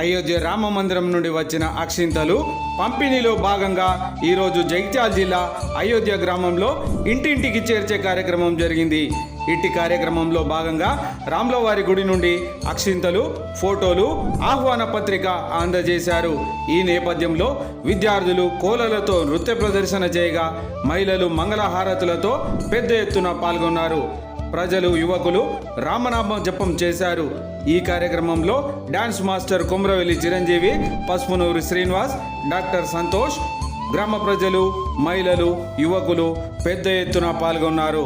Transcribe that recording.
అయోధ్య రామ మందిరం నుండి వచ్చిన అక్షింతలు పంపిణీలో భాగంగా ఈరోజు జగిత్యాల జిల్లా అయోధ్య గ్రామంలో ఇంటింటికి చేర్చే కార్యక్రమం జరిగింది. ఇట్టి కార్యక్రమంలో భాగంగా రామ్లవారి గుడి నుండి అక్షింతలు ఫోటోలు ఆహ్వాన పత్రిక అందజేశారు. ఈ నేపథ్యంలో విద్యార్థులు కోలలతో నృత్య ప్రదర్శన చేయగా మహిళలు మంగళహారతులతో పెద్ద ఎత్తున పాల్గొన్నారు. ప్రజలు యువకులు రామనామ జపం చేశారు. ఈ కార్యక్రమంలో dance master Kumravelli Chiranjeevi Pasupunuru Srinivas doctor Santosh గ్రామ ప్రజలు మహిళలు యువకులు పెద్ద ఎత్తున పాల్గొన్నారు.